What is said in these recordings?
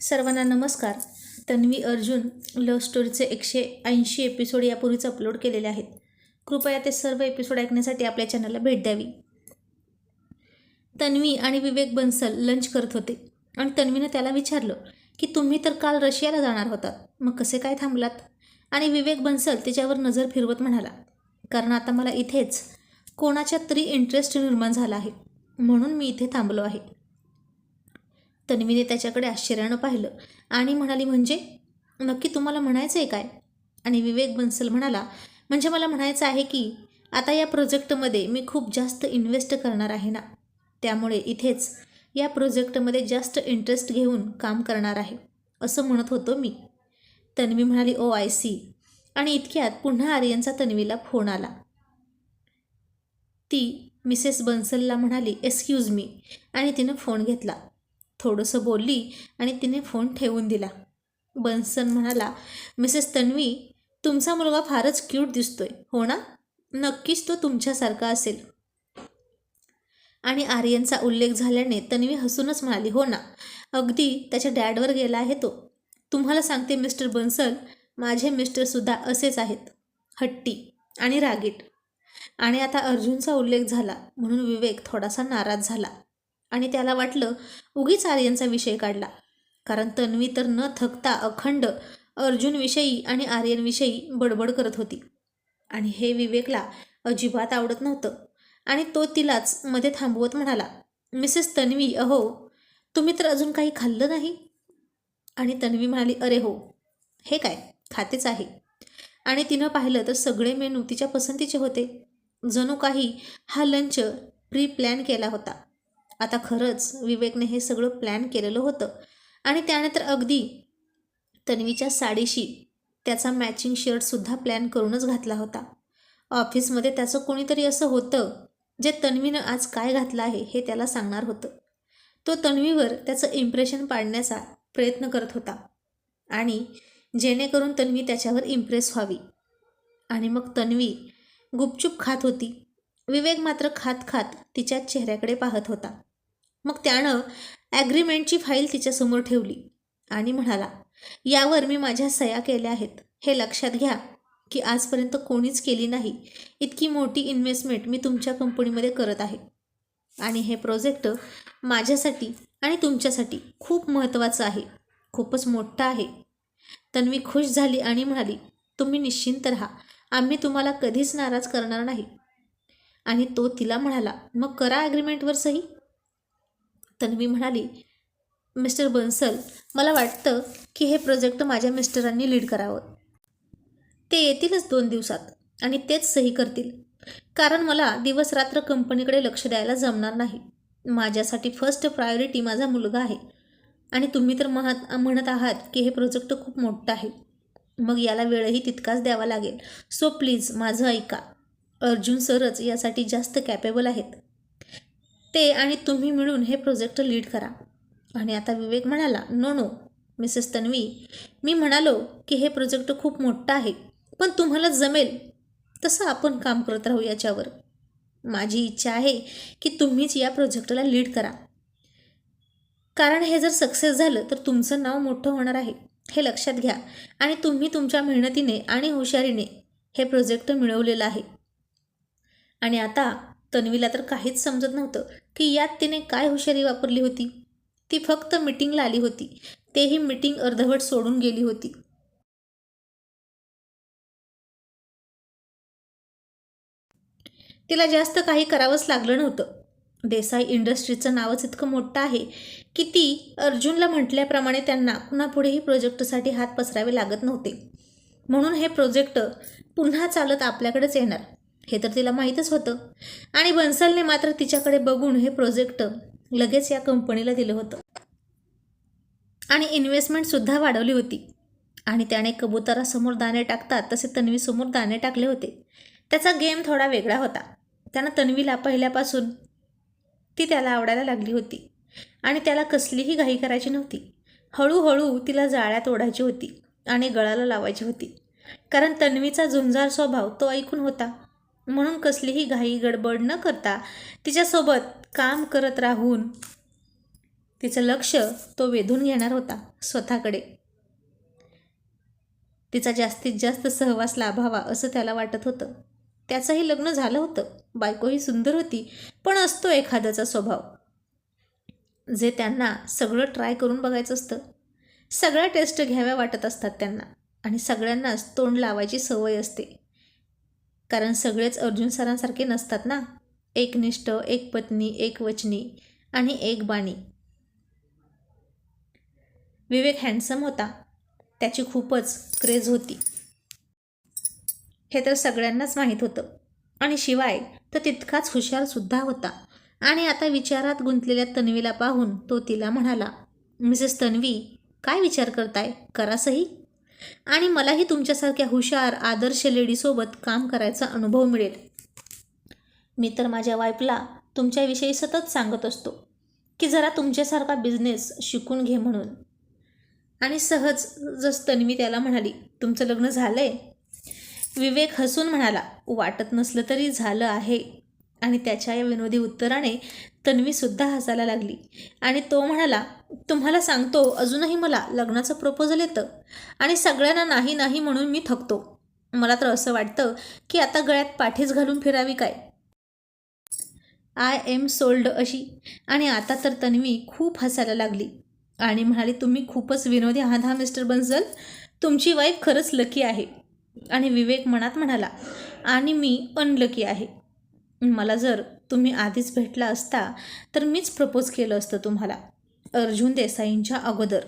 सर्वांना नमस्कार. तन्वी अर्जुन लव्ह स्टोरीचे एकशे ऐंशी एपिसोड यापूर्वीच अपलोड केलेले आहेत. कृपया ते सर्व एपिसोड ऐकण्यासाठी आपल्या चॅनलला भेट द्यावी. तन्वी आणि विवेक बन्सल लंच करत होते आणि तन्वीनं त्याला विचारलं की तुम्ही तर काल रशियाला जाणार होतात. मग कसे काय थांबलात? आणि विवेक बन्सल तिच्यावर नजर फिरवत म्हणाला कारण आता मला इथेच कोणाच्या तरी इंटरेस्ट निर्माण झाला आहे. म्हणून मी इथे थांबलो आहे. तन्वीने त्याच्याकडे आश्चर्यानं पाहिलं आणि म्हणाली म्हणजे? नक्की तुम्हाला म्हणायचं आहे काय? आणि विवेक बन्सल म्हणाला म्हणजे मला म्हणायचं आहे की आता या प्रोजेक्टमध्ये मी खूप जास्त इन्व्हेस्ट करणार आहे ना? त्यामुळे इथेच या प्रोजेक्टमध्ये जास्त इंटरेस्ट घेऊन काम करणार आहे असं म्हणत होतो मी. तन्वी म्हणाली ओ आय सी. आणि इतक्यात पुन्हा आर्यनचा तन्वीला फोन आला. ती मिसेस बन्सलला म्हणाली एक्सक्यूज मी. आणि तिनं फोन घेतला. थोडंसं बोलली आणि तिने फोन ठेवून दिला. बन्सन म्हणाला मिसेस तन्वी तुमचा मुलगा फारच क्यूट दिसतोय हो ना? नक्कीच तो तुमच्यासारखा असेल. आणि आर्यनचा उल्लेख झाल्याने तन्वी हसूनच म्हणाली हो ना अगदी त्याच्या डॅडवर गेला आहे तो. तुम्हाला सांगते मिस्टर बन्सल माझे मिस्टरसुद्धा असेच आहेत हट्टी आणि रागीट. आणि आता अर्जुनचा उल्लेख झाला म्हणून विवेक थोडासा नाराज झाला. आणि त्याला वाटलं उगीच आर्यनचा विषय काढला. कारण तन्वी तर न थकता अखंड अर्जुनविषयी आणि आर्यनविषयी बडबड करत होती. आणि हे विवेकला अजिबात आवडत नव्हतं. आणि तो तिलाच मध्ये थांबवत म्हणाला मिसेस तन्वी अहो तुम्ही तर अजून काही खाल्लं नाही? आणि तन्वी म्हणाली अरे हो हे काय? खातेच आहे. आणि तिनं पाहिलं तर सगळे मेनू तिच्या पसंतीचे होते. जणू काही हा लंच प्री प्लॅन केला होता. आता खरंच विवेकने हे सगळं प्लॅन केलेलं होतं. आणि त्याने तर अगदी तन्वीच्या साडीशी त्याचा मॅचिंग शर्टसुद्धा प्लॅन करूनच घातला होता. ऑफिसमध्ये त्याचं कोणीतरी असं होतं जे तन्वीनं आज काय घातलं आहे हे त्याला सांगणार होतं. तो तन्वीवर त्याचं इम्प्रेशन पाडण्याचा प्रयत्न करत होता. आणि जेणेकरून तन्वी त्याच्यावर इम्प्रेस व्हावी. आणि मग तन्वी गुपचूप खात होती. विवेक मात्र खात खात तिच्या चेहऱ्याकडे पाहत होता. मग त्यानं ॲग्रीमेंटची फाईल तिच्यासमोर ठेवली आणि म्हणाला यावर मी माझ्या सया केल्या आहेत. हे लक्षात घ्या की आजपर्यंत कोणीच केली नाही. इतकी मोठी इन्व्हेस्टमेंट मी तुमच्या कंपनीमध्ये करत आहे. आणि हे प्रोजेक्ट माझ्यासाठी आणि तुमच्यासाठी खूप महत्त्वाचं आहे. खूपच मोठं आहे. तन्वी खुश झाली आणि म्हणाली तुम्ही निश्चिंत राहा. आम्ही तुम्हाला कधीच नाराज करणार नाही. आणि तो तिला म्हणाला मग करा ॲग्रीमेंटवर सही. तन्वी म्हणाली मिस्टर बन्सल मला वाटतं की हे प्रोजेक्ट माझ्या मिस्टरांनी लीड करावं. ते येतीलच दोन दिवसात आणि तेच सही करतील. कारण मला दिवस रात्र कंपनीकडे लक्ष द्यायला जमणार नाही. माझ्यासाठी फर्स्ट प्रायोरिटी माझा मुलगा आहे. आणि तुम्ही तर महत म्हणत आहात की हे प्रोजेक्ट खूप मोठं आहे. मग याला वेळही तितकाच द्यावा लागेल. सो प्लीज माझं ऐका. अर्जुन सरच यासाठी जास्त कॅपेबल आहेत. ते आणि तुम्ही मिळून हे प्रोजेक्ट लीड करा. आणि आता विवेक म्हणाला नो नो मिसेस तन्वी मी म्हणालो की हे प्रोजेक्ट खूप मोठं आहे पण तुम्हाला जमेल तसं आपण काम करत राहू याच्यावर. माझी इच्छा आहे की तुम्हीच या प्रोजेक्टला लीड करा. कारण हे जर सक्सेस झालं तर तुमचं नाव मोठं होणार आहे. हे लक्षात घ्या. आणि तुम्ही तुमच्या मेहनतीने आणि हुशारीने हे प्रोजेक्ट मिळवलेलं आहे. आणि आता तन्वीला तर काहीच समजत नव्हतं. की यात तिने काय हुशारी वापरली होती? ती फक्त मिटिंगला आली होती. तेही मिटिंग अर्धवट सोडून गेली होती. तिला जास्त काही करावंच लागलं नव्हतं. देसाई इंडस्ट्रीचं नावच इतकं मोठं आहे की ती अर्जुनला म्हटल्याप्रमाणे त्यांना पुन्हा पुढेही प्रोजेक्टसाठी हात पसरावे लागत नव्हते. म्हणून हे प्रोजेक्ट पुन्हा चालत आपल्याकडेच येणार. हे तर तिला माहीतच होतं. आणि बन्सलने मात्र तिच्याकडे बघून हे प्रोजेक्ट लगेच या कंपनीला दिलं होतं. आणि इन्व्हेस्टमेंटसुद्धा वाढवली होती. आणि त्याने कबुतरासमोर दाणे टाकतात तसे तन्वीसमोर दाणे टाकले होते. त्याचा गेम थोडा वेगळा होता. त्यानं तन्वीला पहिल्यापासून ती त्याला आवडायला लागली होती. आणि त्याला कसलीही घाई करायची नव्हती. हळूहळू तिला जाळ्यात ओढायची होती आणि गळाला लावायची होती. कारण तन्वीचा झुंजार स्वभाव तो ऐकून होता. म्हणून कसलीही घाई गडबड न करता तिच्यासोबत काम करत राहून तिचं लक्ष तो वेधून घेणार होता स्वतःकडे. तिचा जास्तीत जास्त सहवास लाभावा असं त्याला वाटत होतं. त्याचंही लग्न झालं होतं. बायकोही सुंदर होती पण असतो एखाद्याचा स्वभाव. जे त्यांना सगळं ट्राय करून बघायचं असतं. सगळ्या टेस्ट घ्याव्या वाटत असतात त्यांना आणि सगळ्यांनाच तोंड लावायची सवय असते. कारण सगळेच अर्जुन सरांसारखे नसतात ना? एकनिष्ठ एक पत्नी एक वचनी आणि एक बाणी. विवेक हँडसम होता. त्याची खूपच क्रेज होती. हे तर सगळ्यांनाच माहीत होतं. आणि शिवाय तो तितकाच हुशारसुद्धा होता. आणि आता विचारात गुंतलेल्या तन्वीला पाहून तो तिला म्हणाला मिसेस तन्वी काय विचार करताय? करा सही. आणि मलाही तुमच्यासारख्या हुशार आदर्श लेडीसोबत काम करायचा अनुभव मिळेल. मी तर माझ्या वाईफला तुमच्याविषयी सतत सांगत असतो की जरा तुमच्यासारखा बिझनेस शिकून घे म्हणून. आणि सहज जस तन्वी त्याला म्हणाली तुमचं लग्न झालं आहे विवेक हसून म्हणाला वाटत नसलं तरी झालं आहे. आणि त्याच्या या विनोदी उत्तराने तन्वीसुद्धा हसायला लागली. आणि तो म्हणाला तुम्हाला सांगतो अजूनही मला लग्नाचं प्रपोजल येतं. आणि सगळ्यांना नाही नाही म्हणून मी थकतो. मला तर असं वाटतं की आता गळ्यात पाठीच घालून फिरावी काय? आय एम सोल्ड अशी. आणि आता तर तन्वी खूप हसायला लागली. आणि म्हणाली तुम्ही खूपच विनोदी आहात हा मिस्टर बन्सल तुमची वाईफ खरंच लकी आहे. आणि विवेक मनात म्हणाला आणि मी अनलकी आहे. मला जर तुम्ही आधीच भेटला असता तर मीच प्रपोज केलं असतं तुम्हाला. अर्जुन देसाईंच्या अगोदर.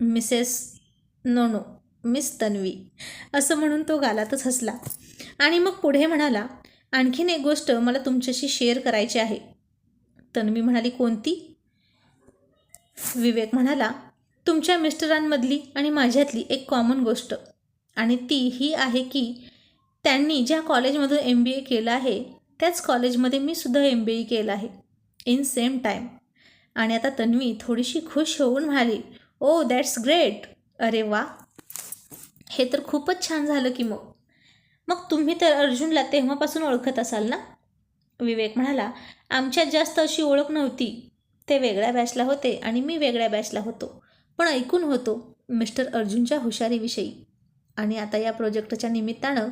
Mrs no no Miss Tanvi असं म्हणून तो गालातच हसला. आणि मग पुढे म्हणाला आणखीन एक गोष्ट मला तुमच्याशी शेअर करायची आहे. तन्वी म्हणाली कोणती? विवेक म्हणाला तुमच्या मिस्टरांमधली आणि माझ्यातली एक कॉमन गोष्ट. आणि ती ही आहे की त्यांनी ज्या कॉलेजमधून एम बी ए केलं आहे त्याच कॉलेजमध्ये मी सुद्धा एम बी ए केलं आहे इन सेम टाईम आणि आता तन्वी थोडीशी खुश होऊन म्हणाली ओ दॅट्स ग्रेट अरे वा. हे तर खूपच छान झालं की मग. मग तुम्ही तर अर्जुनला तेव्हापासून ओळखत असाल ना? विवेक म्हणाला आमच्यात जास्त अशी ओळख नव्हती. ते वेगळ्या बॅचला होते आणि मी वेगळ्या बॅचला होतो. पण ऐकून होतो मिस्टर अर्जुनच्या हुशारीविषयी. आणि आता या प्रोजेक्टच्या निमित्तानं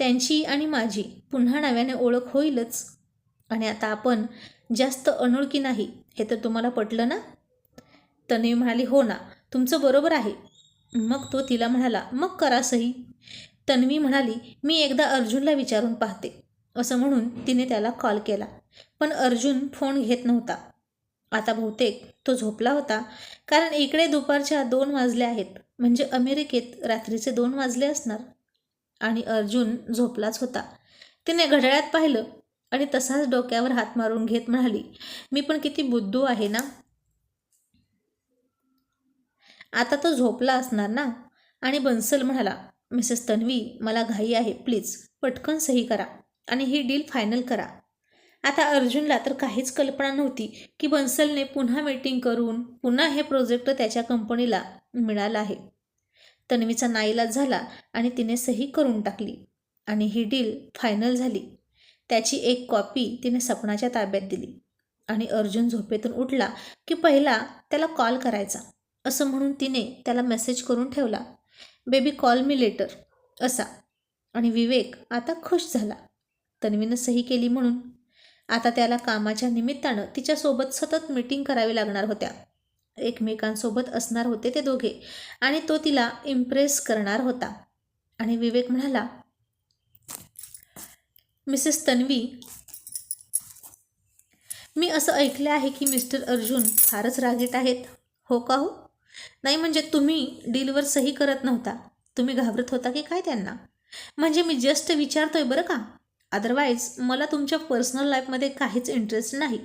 त्यांची आणि माझी. पुन्हा नव्याने ओळख होईलच. आणि आता आपण जास्त अनोळखी नाही हे तर तुम्हाला पटलं ना? तन्वी म्हणाली हो ना तुमचं बरोबर आहे. मग तो तिला म्हणाला मग करा सही. तन्वी म्हणाली मी एकदा अर्जुनला विचारून पाहते. असं म्हणून तिने त्याला कॉल केला. पण अर्जुन फोन घेत नव्हता. आता बहुतेक तो झोपला होता कारण इकडे दुपारच्या दोन वाजले आहेत. म्हणजे अमेरिकेत रात्रीचे दोन वाजले असणार. आणि अर्जुन झोपलाच होता. तिने घड्याळात पाहिलं आणि तसाच डोक्यावर हात मारून घेत म्हणाली मी पण किती बुद्धू आहे ना? आता तो झोपला असणार ना? आणि बन्सल म्हणाला मिसेस तन्वी मला घाई आहे प्लीज पटकन सही करा आणि ही डील फायनल करा. आता अर्जुनला तर काहीच कल्पना नव्हती की बन्सलने पुन्हा मीटिंग करून पुन्हा हे प्रोजेक्ट त्याच्या कंपनीला मिळालं आहे. तन्वीचा नाईलाज झाला आणि तिने सही करून टाकली. आणि ही डील फायनल झाली. त्याची एक कॉपी तिने सपनाच्या ताब्यात दिली. आणि अर्जुन झोपेतून उठला की पहिला त्याला कॉल करायचा. असं म्हणून तिने त्याला मेसेज करून ठेवला. Baby call me later. असा. आणि विवेक आता खुश झाला. तन्वीनं सही केली म्हणून. आता त्याला कामाच्या निमित्तानं तिच्यासोबत सतत मीटिंग करावी लागणार होत्या. एकमेकांसोबत असणार होते ते दोघे. आणि तो तिला इम्प्रेस करणार होता. आणि विवेक म्हणाला मिसेस तन्वी मी असं ऐकलं आहे की मिस्टर अर्जुन फारच रागीट आहेत. हो का हो? नाही म्हणजे तुम्ही डीलवर सही करत नव्हता. तुम्ही घाबरत होता की काय त्यांना? म्हणजे मी जस्ट विचारतोय बरं का? अदरवाईज मला तुमच्या पर्सनल लाईफमध्ये काहीच इंटरेस्ट नाही.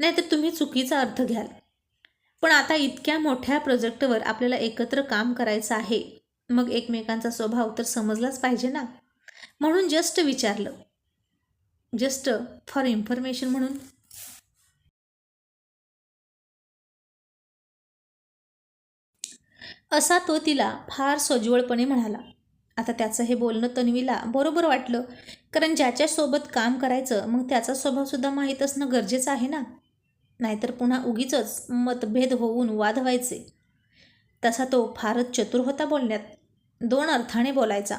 नाहीतर तुम्ही चुकीचा अर्थ घ्याल. पण आता इतक्या मोठ्या प्रोजेक्टवर आपल्याला एकत्र काम करायचं आहे. मग एकमेकांचा स्वभाव तर समजलाच पाहिजे ना? म्हणून जस्ट विचारलं. जस्ट फॉर इन्फॉर्मेशन म्हणून. असा तो तिला फार सोज्वळपणे म्हणाला. आता त्याचं हे बोलणं तन्वीला बरोबर वाटलं. कारण ज्याच्यासोबत काम करायचं मग त्याचा स्वभावसुद्धा माहीत असणं गरजेचं आहे ना? नाहीतर पुन्हा उगीच मतभेद होऊन वाद व्हायचे. तसा तो फारच चतुर होता बोलण्यात. दोन अर्थाने बोलायचा.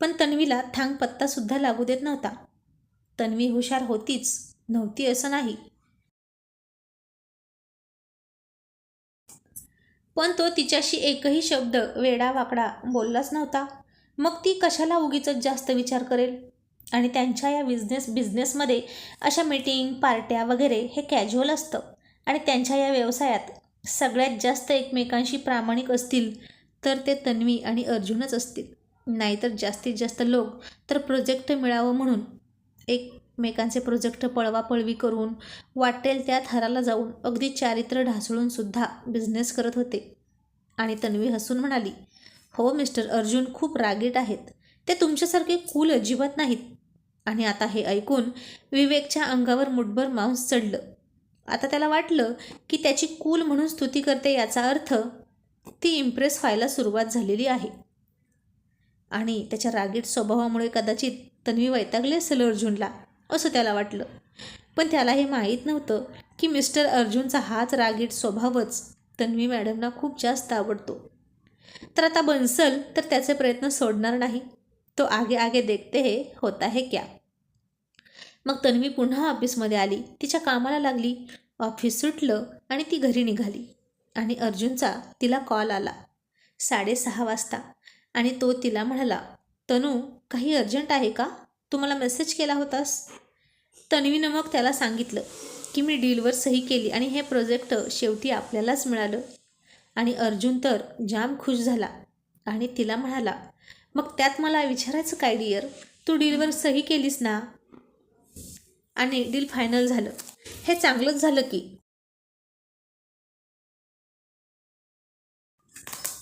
पण तन्वीला थांग पत्तासुद्धा लागू देत नव्हता. तन्वी हुशार होतीच नव्हती असं नाही. पण तो तिच्याशी एकही शब्द वेडा वाकडा बोललाच नव्हता. मग ती कशाला उगीच जास्त विचार करेल? आणि त्यांच्या या बिझनेस बिझनेसमध्ये अशा मीटिंग पार्ट्या वगैरे हे कॅज्युअल असतं. आणि त्यांच्या या व्यवसायात सगळ्यात जास्त एकमेकांशी प्रामाणिक असतील तर ते तन्वी आणि अर्जुनच असतील. नाहीतर जास्तीत जास्त लोक तर प्रोजेक्ट मिळावं म्हणून एकमेकांचे प्रोजेक्ट पळवापळवी करून वाटेल त्या थराला जाऊन अगदी चारित्र्य ढासळूनसुद्धा बिझनेस करत होते. आणि तन्वी हसून म्हणाली हो मिस्टर अर्जुन खूप रागीट आहेत. ते तुमच्यासारखे कूल अजिबात नाहीत. आणि आता हे ऐकून विवेकच्या अंगावर मुठभर मांस चढलं. आता त्याला वाटलं की त्याची कूल म्हणून स्तुती करते याचा अर्थ ती इम्प्रेस व्हायला सुरुवात झालेली आहे. आणि त्याच्या रागीट स्वभावामुळे कदाचित तन्वी वैतागली असेल अर्जुनला असं त्याला वाटलं. पण त्याला हे माहीत नव्हतं की मिस्टर अर्जुनचा हाच रागीट स्वभावच तन्वी मॅडमना खूप जास्त आवडतो. तर आता बन्सल तर त्याचे प्रयत्न सोडणार नाही. तो आगे आगे देखते हे होता है क्या? मग तन्वी पुन्हा ऑफिसमध्ये आली. तिच्या कामाला लागली. ऑफिस सुटलं आणि ती घरी निघाली. आणि अर्जुनचा तिला कॉल आला. साडेसहा वाजता. आणि तो तिला म्हणाला तनू काही अर्जंट आहे का? तू मला मेसेज केला होतास. तन्वीनं मग त्याला सांगितलं की मी डीलवर सही केली आणि हे प्रोजेक्ट शेवटी आपल्यालाच मिळालं. आणि अर्जुन तर जाम खुश झाला. आणि तिला म्हणाला मग त्यात मला विचारायचं काय डिअर तू डीलवर सही केलीस ना? आणि डील फायनल झालं. हे चांगलंच झालं की.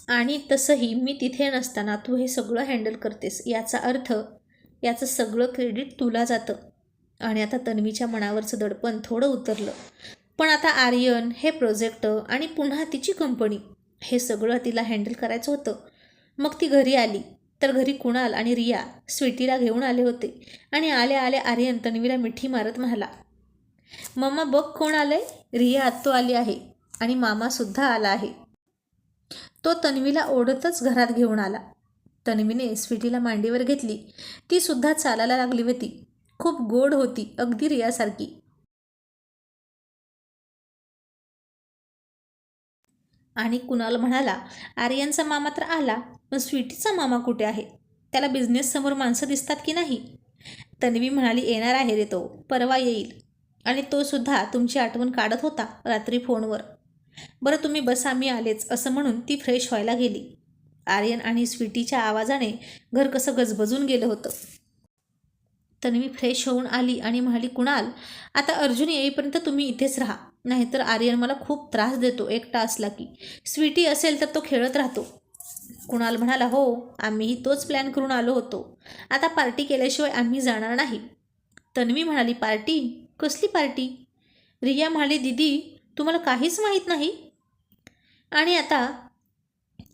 आणि तसंही मी तिथे नसताना तू हे सगळं हँडल करतेस याचा अर्थ याचं सगळं क्रेडिट तुला जातं. आणि आता तन्वीच्या मनावरचं दडपण थोडं उतरलं. पण आता आर्यन हे प्रोजेक्ट आणि पुन्हा तिची कंपनी हे सगळं तिला हँडल करायचं होतं. मग ती घरी आली. तर घरी कुणाल आणि रिया स्वीटीला घेऊन आले होते आणि आल्या आल्या आर्यन तन्वीला मिठी मारत म्हणाला मम्मा बघ कोण आलंय. रिया आत्तो आली आहे आणि मामासुद्धा आला आहे. तो तन्वीला ओढतच घरात घेऊन आला. तन्वीने स्वीटीला मांडीवर घेतली. ती सुद्धा चालायला लागली होती. खूप गोड होती अगदी रियासारखी. आणि कुणाल म्हणाला आर्यनचा मामा तर आला. पण स्वीटीचा मामा कुठे आहे? त्याला बिझनेस समोर माणसं दिसतात की नाही? तन्वी म्हणाली येणार आहे रे तो. परवा येईल. आणि तो सुद्धा तुमची आठवण काढत होता रात्री फोनवर. बरं तुम्ही बसा मी आलेच असं म्हणून ती फ्रेश व्हायला गेली. आर्यन आणि स्वीटीच्या आवाजाने घर कसं गजबजून गेलं होतं. तन्वी फ्रेश होऊन आली आणि म्हणाली कुणाल आता अर्जुन येईपर्यंत तुम्ही इथेच राहा. नाहीतर आर्यन मला खूप त्रास देतो एकटा असला की. स्वीटी असेल तर तो खेळत राहतो. कुणाल म्हणाला हो आम्हीही तोच प्लॅन करून आलो होतो. आता पार्टी केल्याशिवाय आम्ही जाणार नाही. तन्वी म्हणाली पार्टी? कसली पार्टी? रिया म्हणाली दिदी तुम्हाला काहीच माहीत नाही. आणि आता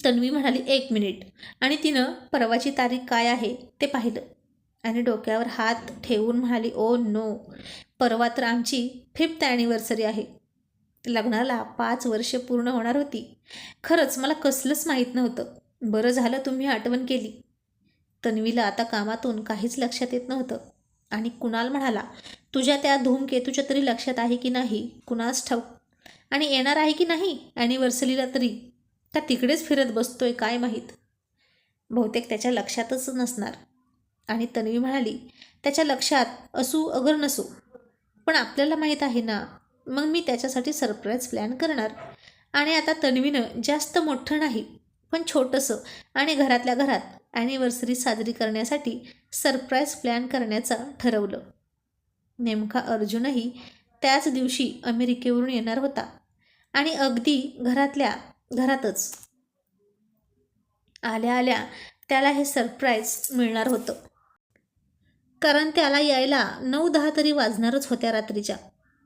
तन्वी म्हणाली एक मिनिट. आणि तिनं परवाची तारीख काय आहे ते पाहिलं. आणि डोक्यावर हात ठेवून म्हणाली ओ नो. परवा तर आमची फिफ्थ ॲनिव्हर्सरी आहे. लग्नाला पाच वर्ष पूर्ण होणार होती. खरंच मला कसलंच माहीत नव्हतं. बरं झालं तुम्ही आठवण केली. तन्वीला आता कामातून काहीच लक्षात येत नव्हतं. आणि कुणाल म्हणाला तुझ्या त्या धूमकेतूच्या तरी लक्षात आहे की नाही? कुणास ठाऊक? आणि येणार आहे की नाही? ॲनिव्हर्सरीला तरी? का तिकडेच फिरत बसतोय काय माहीत? बहुतेक त्याच्या लक्षातच नसणार. आणि तन्वी म्हणाली त्याच्या लक्षात असू अगर नसू पण आपल्याला माहीत आहे ना मग मी त्याच्यासाठी सरप्राईज प्लॅन करणार. आणि आता तन्वीनं जास्त मोठं नाही पण छोटंसं आणि घरातल्या घरात ॲनिव्हर्सरी साजरी करण्यासाठी सरप्राईज प्लॅन करण्याचं ठरवलं. नेमका अर्जुनही त्याच दिवशी अमेरिकेवरून येणार होता आणि अगदी घरातल्या घरातच. आल्या आल्या त्याला हे सरप्राईज मिळणार होतं. कारण त्याला यायला नऊ दहा तरी वाजणारच होत्या रात्रीच्या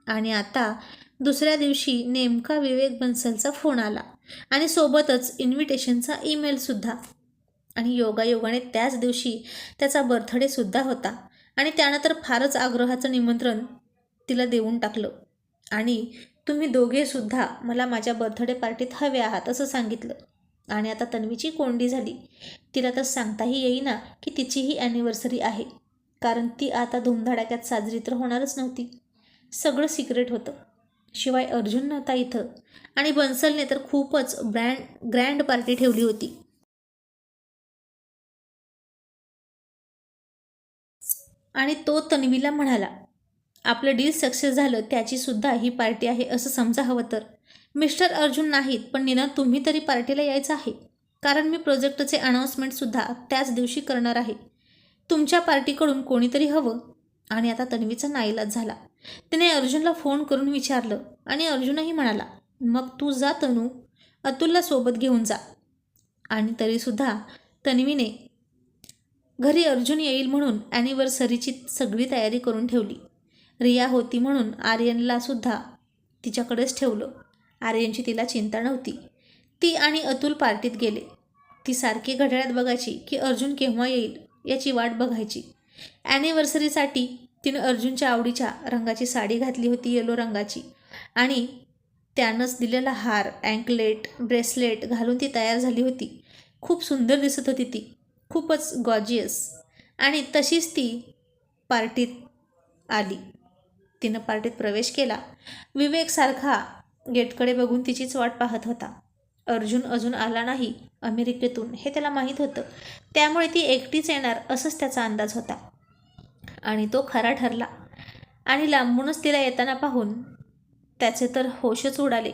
आणि आता दुसऱ्या दिवशी नेमका विवेक बन्सलचा फोन आला. आणि सोबतच इन्व्हिटेशनचा ईमेलसुद्धा आणि योगायोगाने त्याच दिवशी त्याचा बर्थडेसुद्धा होता. आणि त्यानं तर फारच आग्रहाचं निमंत्रण तिला देऊन टाकलं. आणि तुम्ही दोघेसुद्धा मला माझ्या बर्थडे पार्टीत हवे आहात असं सांगितलं. आणि आता तन्वीची कोंडी झाली. तिला तर सांगताही येईना की तिचीही ॲनिव्हर्सरी आहे. कारण ती आता धुमधडाक्यात साजरी तर होणारच नव्हती. सगळं सिक्रेट होतं. शिवाय अर्जुन नव्हता इथं. आणि बन्सलने तर खूपच ब्रँड ग्रँड पार्टी ठेवली होती. आणि तो तन्वीला म्हणाला आपलं डील सक्सेस झालं त्याचीसुद्धा ही पार्टी आहे असं समजा हवं तर. मिस्टर अर्जुन नाहीत पण निना तुम्ही तरी पार्टीला यायचं आहे. कारण मी प्रोजेक्टचे अनाऊन्समेंटसुद्धा त्याच दिवशी करणार आहे. तुमच्या पार्टीकडून कोणीतरी हवं. आणि आता तन्वीचा नाईलाज झाला. तिने अर्जुनला फोन करून विचारलं आणि अर्जुनही म्हणाला मग तू जा तनू अतुलला सोबत घेऊन जा. आणि तरीसुद्धा तन्वीने घरी अर्जुन येईल म्हणून ॲनिव्हर्सरीची सगळी तयारी करून ठेवली. रिया होती म्हणून आर्यनला सुद्धा तिच्याकडेच ठेवलं. आर्यनची तिला चिंता नव्हती. ती आणि अतुल पार्टीत गेले. ती सारखी घड्याळात बघायची की अर्जुन केव्हा येईल याची वाट बघायची. ॲनिव्हर्सरीसाठी तिनं अर्जुनच्या आवडीच्या रंगाची साडी घातली होती येलो रंगाची. आणि त्यानंच दिलेला हार अँकलेट ब्रेसलेट घालून ती तयार झाली होती. खूप सुंदर दिसत होती ती. खूपच गॉजियस आणि तशीच ती पार्टीत आली. तिनं पार्टीत प्रवेश केला. विवेकसारखा गेटकडे बघून तिचीच वाट पाहत होता. अर्जुन अजून आला नाही अमेरिकेतून हे त्याला माहीत होतं. त्यामुळे ती एकटीच येणार असंच त्याचा अंदाज होता. आणि तो खरा ठरला. आणि लांबूनच तिला येताना पाहून त्याचे तर होशच उडाले.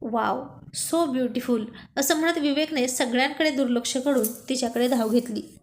वाव सो ब्युटिफुल असं म्हणत विवेकने सगळ्यांकडे दुर्लक्ष करून तिच्याकडे धाव घेतली.